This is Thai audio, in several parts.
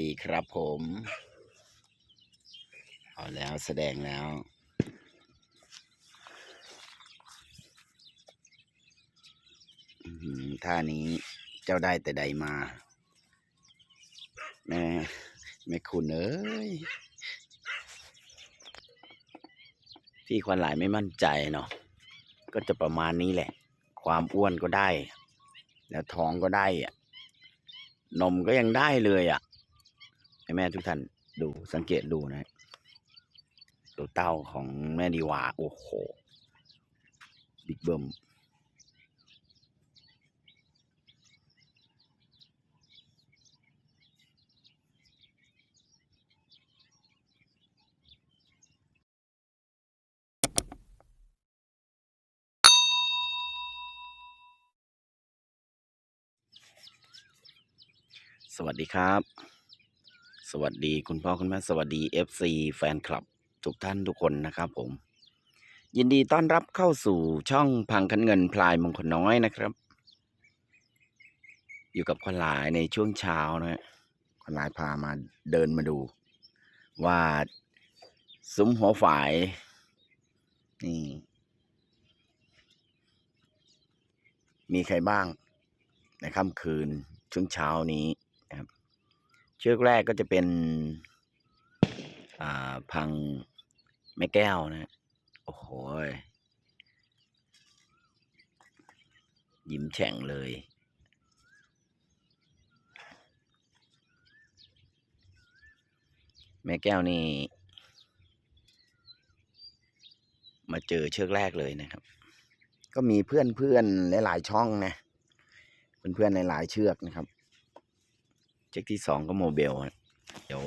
ดีครับผมเอาแล้วแสดงแล้วอื้อหือท่านี้เจ้าได้แต่ใดมา แม่แม่คุณเอ้ยพี่ควันหลายไม่มั่นใจเนาะก็จะประมาณนี้แหละ ความอ้วนก็ได้ แล้วท้องก็ได้อะนมก็ยังได้เลยอะ่ะ ให้แม่ทุกท่านดูสังเกตดูนะตัวเต้าของแม่ดีวา โอ้โห บิ๊กเบิ้มสวัสดีครับ สวัสดีคุณพ่อคุณแม่สวัสดี FC แฟนคลับ ทุกท่านทุกคนนะครับผม ยินดีต้อนรับเข้าสู่ช่องพังคันเงินพลายมงคลน้อยนะครับ อยู่กับคนหลายในช่วงเช้านะฮะคนหลายพามาเดินมาดู ว่าซุ้มหัวฝาย นี่ มีใครบ้าง ในค่ำคืนช่วงเช้านี้ เชือกแรกก็จะเป็นอ่าพังแม่แก้วนะโอ้โหยยิ้มแฉ่งเลย แม่แก้วนี่ มาเจอเชือกแรกเลยนะครับ ก็มีเพื่อนเพื่อนหลายๆช่องนะ เพื่อนเพื่อนหลายๆเชือกนะครับ เช็คที่สองก็โมเบลเดี๋ยว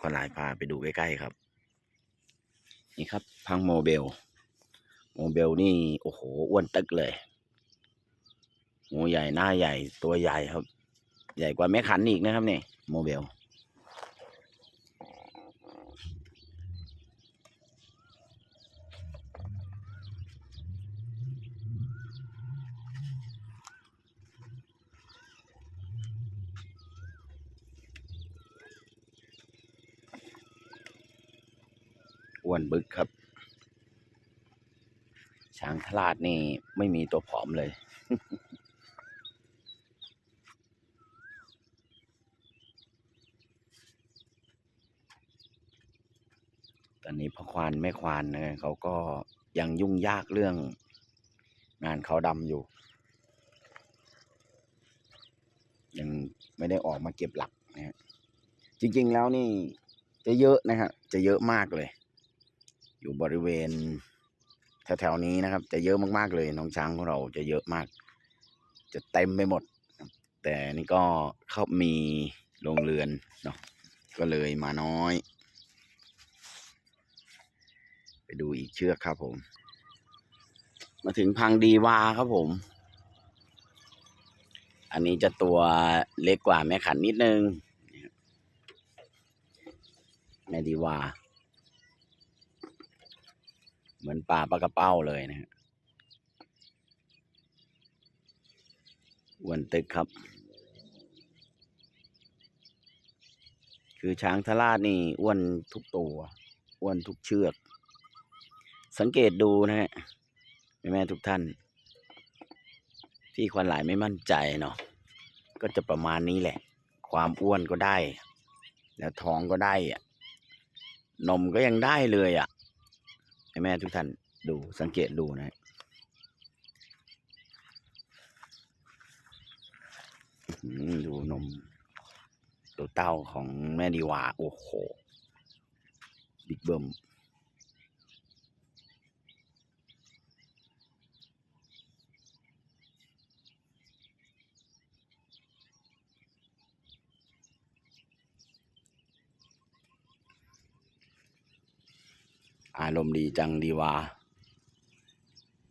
คนไลายพาไปดูใกล้ๆครับ นี่ครับ พังโมเบล โมเบลนี่ โอ้โหอ้วนตึกเลยงูใหญ่หน้าใหญ่ตัวใหญ่ครับ ใหญ่กว่าแม่ขันอีกนะครับเนี่ยโมเบล อ้วนบึกครับ ช้างทลาดนี่ไม่มีตัวผอมเลย ตอนนี้พ่อควานแม่ควานนะเขาก็ยังยุ่งยากเรื่องงานเขาดำอยู่ ยังไม่ได้ออกมาเก็บหลักนะฮะจริงๆแล้วนี่จะเยอะนะฮะจะเยอะมากเลย อยู่บริเวณแถวๆนี้นะครับ จะเยอะมากๆเลยน้องช้างของเราจะเยอะมาก จะเต็มไปหมด แต่นี่ก็เขามีโรงเรือนเนาะก็เลยมาน้อย ไปดูอีกเชือกครับผม มาถึงพังดีวาครับผม อันนี้จะตัวเล็กกว่าแม่ขันนิดนึงแม่ดีวา เหมือนปลาปลากระเป้าเลยนะฮะอ้วนตึกครับ คือช้างทราดนี่อ้วนทุกตัวอ้วนทุกเชือก สังเกตดูนะฮะแม่ทุกท่าน ที่ควันหลายไม่มั่นใจเนาะก็จะประมาณนี้แหละ ความอ้วนก็ได้ แล้วท้องก็ได้อะนมก็ยังได้เลยอะ่ะ ให้แม่ทุกท่านดูสังเกตดูนะดูนมดูเต้าของแม่ดีวา โอ้โห บิ๊กเบิ้ม อารมณ์ดีจังดีวา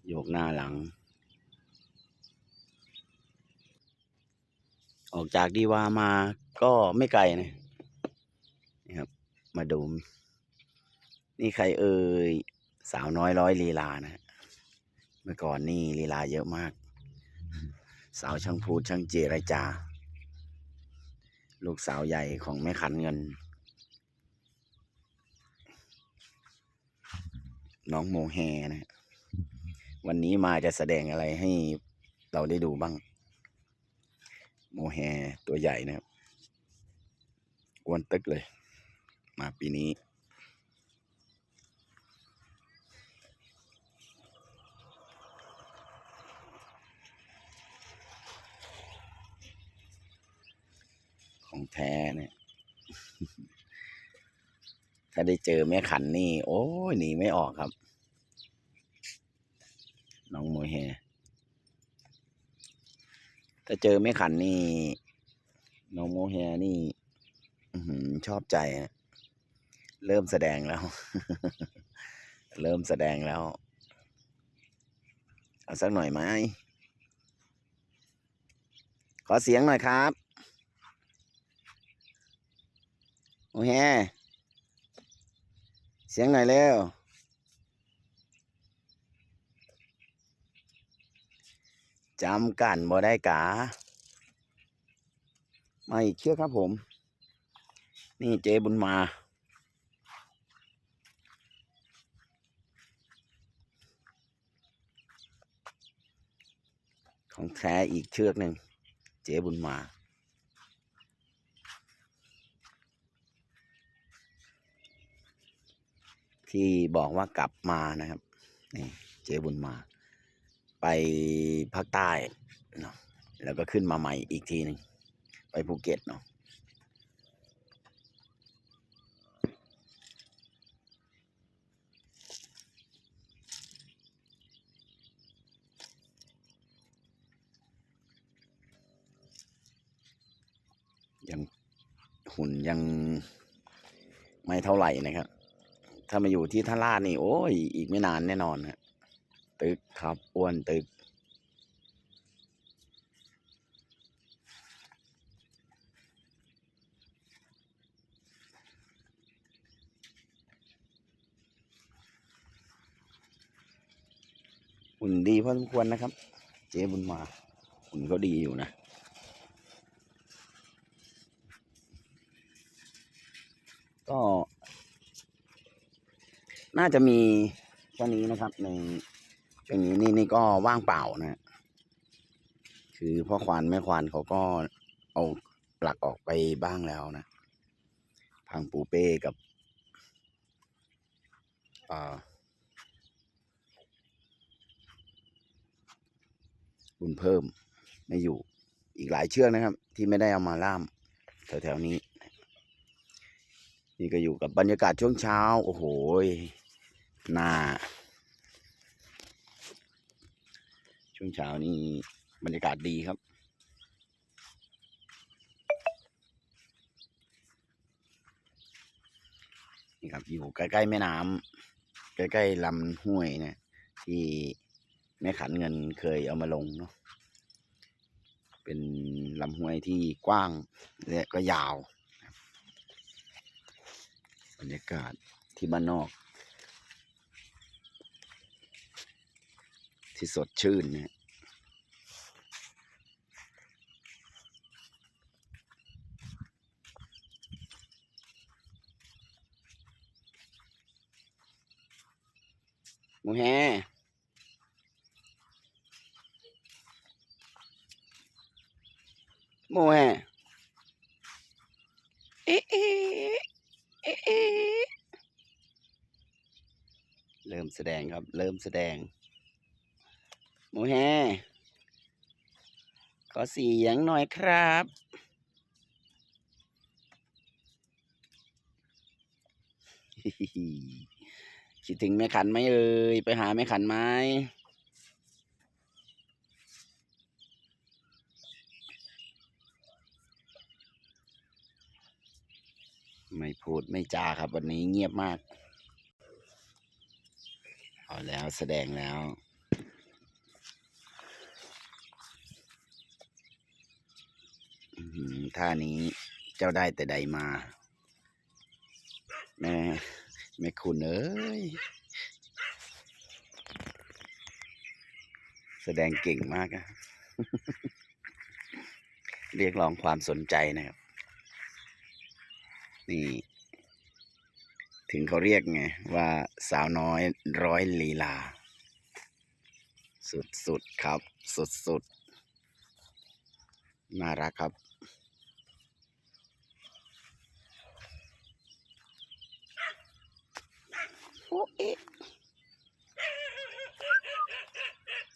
โยกหน้าหลัง ออกจากดีวามาก็ไม่ไกลนะนี่ครับ มาดูนี่ใครเอ่ยสาวน้อยร้อยลีลานะฮะเมื่อก่อนนี่ลีลาเยอะมาก สาวช่างพูดช่างเจรจา ลูกสาวใหญ่ของแม่ขันเงิน น้องโมแฮนะ วันนี้มาจะแสดงอะไรให้เราได้ดูบ้าง โมแฮตัวใหญ่นะครับอ้วนตึกเลย มาปีนี้ ของแท้เนี่ย ถ้าได้เจอแม่ขันนี่ โอ้ยหนีไม่ออกครับ น้องโมเฮถ้าเจอแม่ขันนี่ น้องโมเฮนี่ชอบใจนะเริ่มแสดงแล้ว เริ่มแสดงแล้ว เอาสักหน่อยไหมขอเสียงหน่อยครับ โอเค สียงหน่อยเร็วจำกันบ่ได้กามาอีกเชือกครับผม นี่เจบุญมา ของแท้อีกเชือกหนึ่งเจบุญมา ที่บอกว่ากลับมานะครับนี่เจบุญมา ไปภาคใต้เนาะแล้วก็ขึ้นมาใหม่อีกทีหนึ่งไปภูเก็ตเนาะยังหุ่นยังไม่เท่าไหร่นะครับ ถ้ามาอยู่ที่ท่าลาดนี่โอ้ยอีกไม่นานแน่นอนฮะตึกครับอ้วนตึกหุ่นดีพอสมควรนะครับ เจ๊บุญมาหุ่นก็ดีอยู่นะก็ น่าจะมีแค่นี้นะครับ ในช่วงนี้นี่นี่ก็ว่างเปล่านะ คือพ่อควานแม่ควานเขาก็เอาหลักออกไปบ้างแล้วนะ พังปูเป้กับอ่าบุญเพิ่มไม่อยู่อีกหลายเชือกนะครับ ที่ไม่ได้เอามาล่ามแถวๆนี้ นี่ก็อยู่กับบรรยากาศช่วงเช้า โอ้โห หน้า ช่วงเช้านี่บรรยากาศดีครับ นี่ครับอยู่ใกล้ๆแม่น้ำใกล้ๆลำห้วยนะที่แม่ขันเงินเคยเอามาลงเนาะเป็นลำห้วยที่กว้างและก็ยาวบรรยากาศที่บ้านนอก ที่สดชื่นเนี่ยหมูแฮหมูแฮเอ๊ะเอ๊ะเอ๊ะเอ๊ะเริ่มแสดงครับ เริ่มแสดง หมูแฮขอเสียงหน่อยครับ คิดถึงแม่ขันไหมเอ่ยไปหาแม่ขันไหมไม่พูดไม่จาครับ วันนี้เงียบมาก เอาแล้วแสดงแล้ว อื้อหือ ท่านี้เจ้าได้แต่ใดมา แม่แม่คุณเอ้ย แสดงเก่งมากอะเรียกร้องความสนใจนะครับ นี่ ถึงเขาเรียกไง ว่าสาวน้อยร้อยลีลา สุดๆครับ สุดๆน่ารักครับ โอ้เอ๊ะ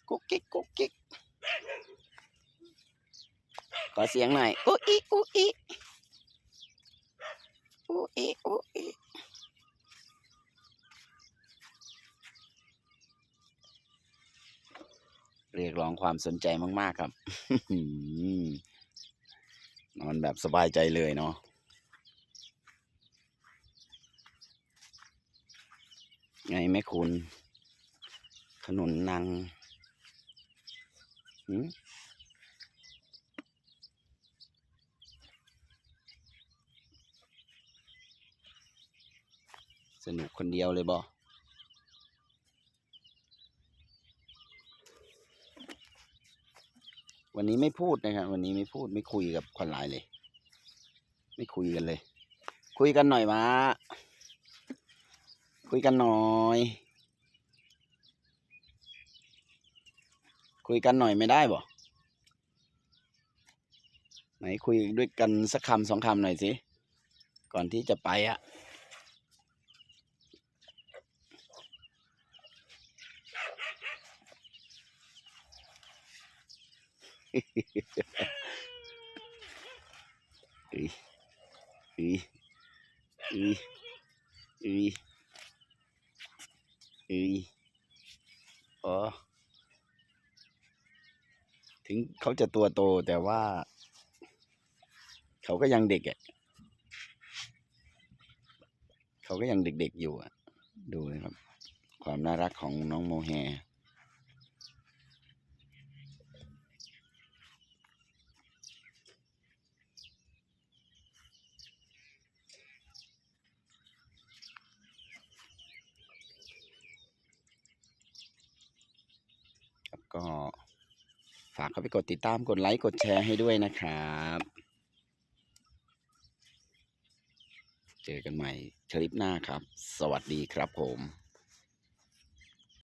กุ๊กกิ๊กกุ๊กกิ๊กขอเสียงหน่อยโอ้อีโอ้อีโอ้อีโอ้อีเรียกร้องความสนใจมาก ๆ ครับ นอนแบบสบายใจเลยเนาะ ไงแม่คุณ ขนุนนางหืมสนุกคนเดียวเลยบอวันนี้ไม่พูดนะครับ วันนี้ไม่พูดไม่คุยกับคนหลายเลย ไม่คุยกันเลย คุยกันหน่อยมา คุยกันหน่อย คุยกันหน่อยไม่ได้บ่ไหนคุยด้วยกันสักคำสองคำหน่อยสิ ก่อนที่จะไปอะอีอีอีอี อีอ๋อถึงเขาจะตัวโตแต่ว่า เขาก็ยังเด็กอะเขาก็ยังเด็กๆอยู่อะ ดูนะครับ ความน่ารักของน้องโมแฮ ก็ฝากเข้าไปกดติดตามกดไลค์กดแชร์ให้ด้วยนะครับ เจอกันใหม่คลิปหน้าครับ สวัสดีครับผม